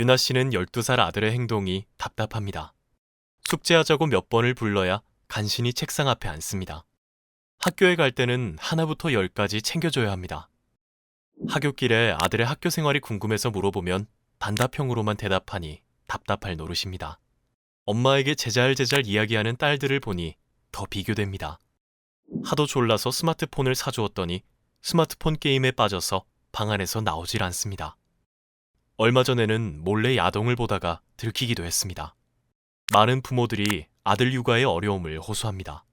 유나 씨는 12살 아들의 행동이 답답합니다. 숙제하자고 몇 번을 불러야 간신히 책상 앞에 앉습니다. 학교에 갈 때는 하나부터 열까지 챙겨줘야 합니다. 하굣길에 아들의 학교 생활이 궁금해서 물어보면 단답형으로만 대답하니 답답할 노릇입니다. 엄마에게 제잘제잘 이야기하는 딸들을 보니 더 비교됩니다. 하도 졸라서 스마트폰을 사주었더니 스마트폰 게임에 빠져서 방 안에서 나오질 않습니다. 얼마 전에는 몰래 야동을 보다가 들키기도 했습니다. 많은 부모들이 아들 육아의 어려움을 호소합니다.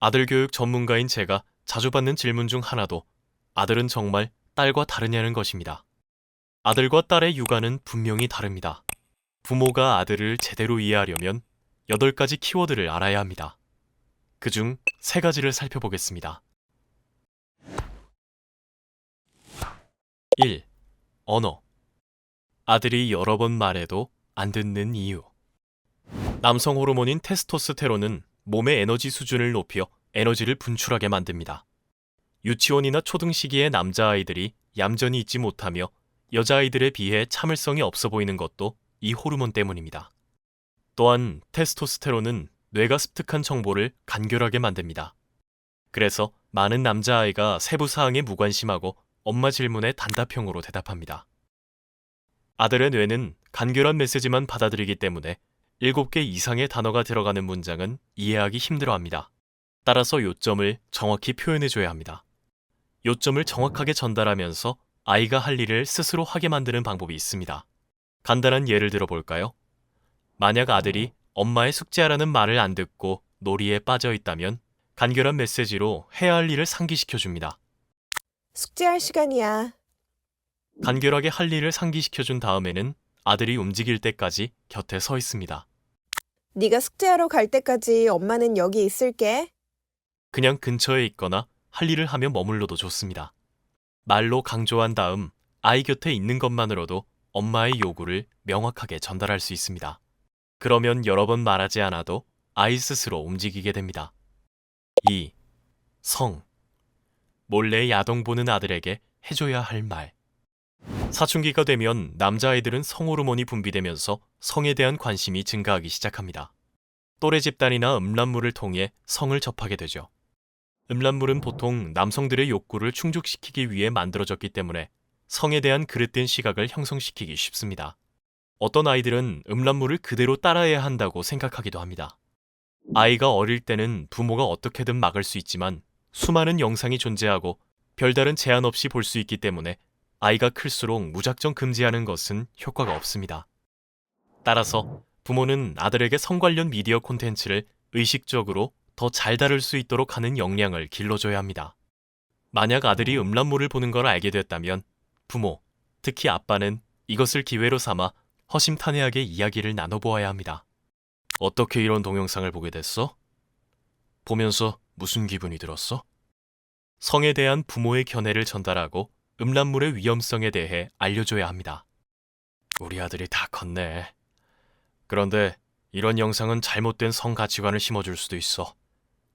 아들 교육 전문가인 제가 자주 받는 질문 중 하나도 아들은 정말 딸과 다르냐는 것입니다. 아들과 딸의 육아는 분명히 다릅니다. 부모가 아들을 제대로 이해하려면 8가지 키워드를 알아야 합니다. 그 중 3가지를 살펴보겠습니다. 1. 언어. 아들이 여러 번 말해도 안 듣는 이유. 남성 호르몬인 테스토스테론은 몸의 에너지 수준을 높여 에너지를 분출하게 만듭니다. 유치원이나 초등 시기의 남자아이들이 얌전히 있지 못하며 여자아이들에 비해 참을성이 없어 보이는 것도 이 호르몬 때문입니다. 또한 테스토스테론은 뇌가 습득한 정보를 간결하게 만듭니다. 그래서 많은 남자아이가 세부 사항에 무관심하고 엄마 질문에 단답형으로 대답합니다. 아들의 뇌는 간결한 메시지만 받아들이기 때문에 7개 이상의 단어가 들어가는 문장은 이해하기 힘들어 합니다. 따라서 요점을 정확히 표현해줘야 합니다. 요점을 정확하게 전달하면서 아이가 할 일을 스스로 하게 만드는 방법이 있습니다. 간단한 예를 들어 볼까요? 만약 아들이 엄마의 숙제하라는 말을 안 듣고 놀이에 빠져 있다면 간결한 메시지로 해야 할 일을 상기시켜 줍니다. 숙제할 시간이야. 간결하게 할 일을 상기시켜 준 다음에는 아들이 움직일 때까지 곁에 서 있습니다. 네가 숙제하러 갈 때까지 엄마는 여기 있을게. 그냥 근처에 있거나 할 일을 하며 머물러도 좋습니다. 말로 강조한 다음 아이 곁에 있는 것만으로도 엄마의 요구를 명확하게 전달할 수 있습니다. 그러면 여러 번 말하지 않아도 아이 스스로 움직이게 됩니다. 2. 성. 몰래 야동 보는 아들에게 해줘야 할 말. 사춘기가 되면 남자아이들은 성호르몬이 분비되면서 성에 대한 관심이 증가하기 시작합니다. 또래 집단이나 음란물을 통해 성을 접하게 되죠. 음란물은 보통 남성들의 욕구를 충족시키기 위해 만들어졌기 때문에 성에 대한 그릇된 시각을 형성시키기 쉽습니다. 어떤 아이들은 음란물을 그대로 따라해야 한다고 생각하기도 합니다. 아이가 어릴 때는 부모가 어떻게든 막을 수 있지만 수많은 영상이 존재하고 별다른 제한 없이 볼 수 있기 때문에 아이가 클수록 무작정 금지하는 것은 효과가 없습니다. 따라서 부모는 아들에게 성 관련 미디어 콘텐츠를 의식적으로 더 잘 다룰 수 있도록 하는 역량을 길러줘야 합니다. 만약 아들이 음란물을 보는 걸 알게 됐다면 부모, 특히 아빠는 이것을 기회로 삼아 허심탄회하게 이야기를 나눠보아야 합니다. 어떻게 이런 동영상을 보게 됐어? 보면서 무슨 기분이 들었어? 성에 대한 부모의 견해를 전달하고 음란물의 위험성에 대해 알려줘야 합니다. 우리 아들이 다 컸네. 그런데 이런 영상은 잘못된 성 가치관을 심어줄 수도 있어.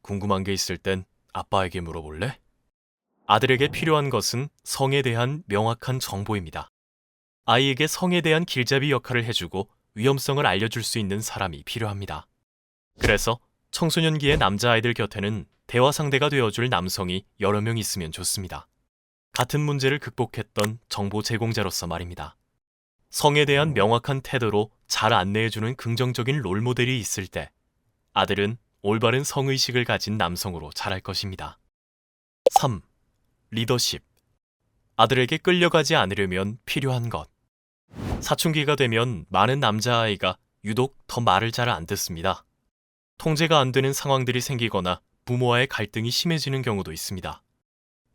궁금한 게 있을 땐 아빠에게 물어볼래? 아들에게 필요한 것은 성에 대한 명확한 정보입니다. 아이에게 성에 대한 길잡이 역할을 해주고 위험성을 알려줄 수 있는 사람이 필요합니다. 그래서 청소년기의 남자아이들 곁에는 대화 상대가 되어줄 남성이 여러 명 있으면 좋습니다. 같은 문제를 극복했던 정보 제공자로서 말입니다. 성에 대한 명확한 태도로 잘 안내해주는 긍정적인 롤모델이 있을 때 아들은 올바른 성의식을 가진 남성으로 자랄 것입니다. 3. 리더십. 아들에게 끌려가지 않으려면 필요한 것. 사춘기가 되면 많은 남자아이가 유독 더 말을 잘 안 듣습니다. 통제가 안 되는 상황들이 생기거나 부모와의 갈등이 심해지는 경우도 있습니다.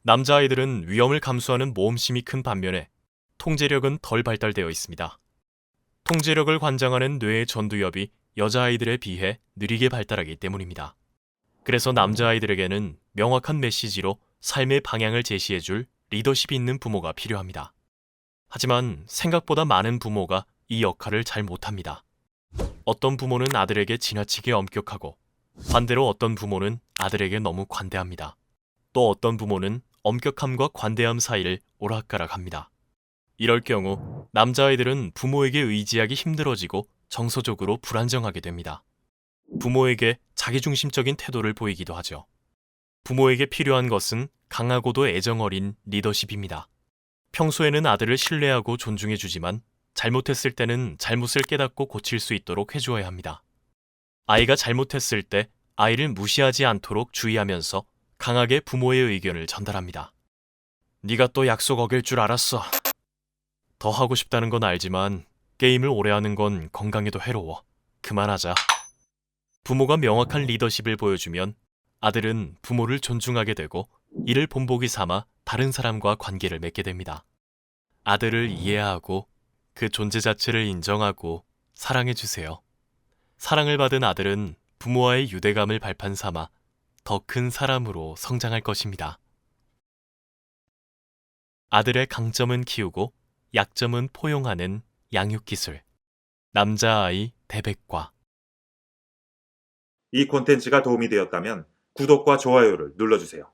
남자아이들은 위험을 감수하는 모험심이 큰 반면에 통제력은 덜 발달되어 있습니다. 통제력을 관장하는 뇌의 전두엽이 여자아이들에 비해 느리게 발달하기 때문입니다. 그래서 남자아이들에게는 명확한 메시지로 삶의 방향을 제시해줄 리더십이 있는 부모가 필요합니다. 하지만 생각보다 많은 부모가 이 역할을 잘 못합니다. 어떤 부모는 아들에게 지나치게 엄격하고 반대로 어떤 부모는 아들에게 너무 관대합니다. 또 어떤 부모는 엄격함과 관대함 사이를 오락가락합니다. 이럴 경우 남자아이들은 부모에게 의지하기 힘들어지고 정서적으로 불안정하게 됩니다. 부모에게 자기중심적인 태도를 보이기도 하죠. 부모에게 필요한 것은 강하고도 애정 어린 리더십입니다. 평소에는 아들을 신뢰하고 존중해주지만 잘못했을 때는 잘못을 깨닫고 고칠 수 있도록 해주어야 합니다. 아이가 잘못했을 때 아이를 무시하지 않도록 주의하면서 강하게 부모의 의견을 전달합니다. 네가 또 약속 어길 줄 알았어. 더 하고 싶다는 건 알지만 게임을 오래 하는 건 건강에도 해로워. 그만하자. 부모가 명확한 리더십을 보여주면 아들은 부모를 존중하게 되고 이를 본보기 삼아 다른 사람과 관계를 맺게 됩니다. 아들을 이해하고 그 존재 자체를 인정하고 사랑해 주세요. 사랑을 받은 아들은 부모와의 유대감을 발판 삼아 더 큰 사람으로 성장할 것입니다. 아들의 강점은 키우고 약점은 포용하는 양육 기술. 남자아이 대백과 이 콘텐츠가 도움이 되었다면 구독과 좋아요를 눌러주세요.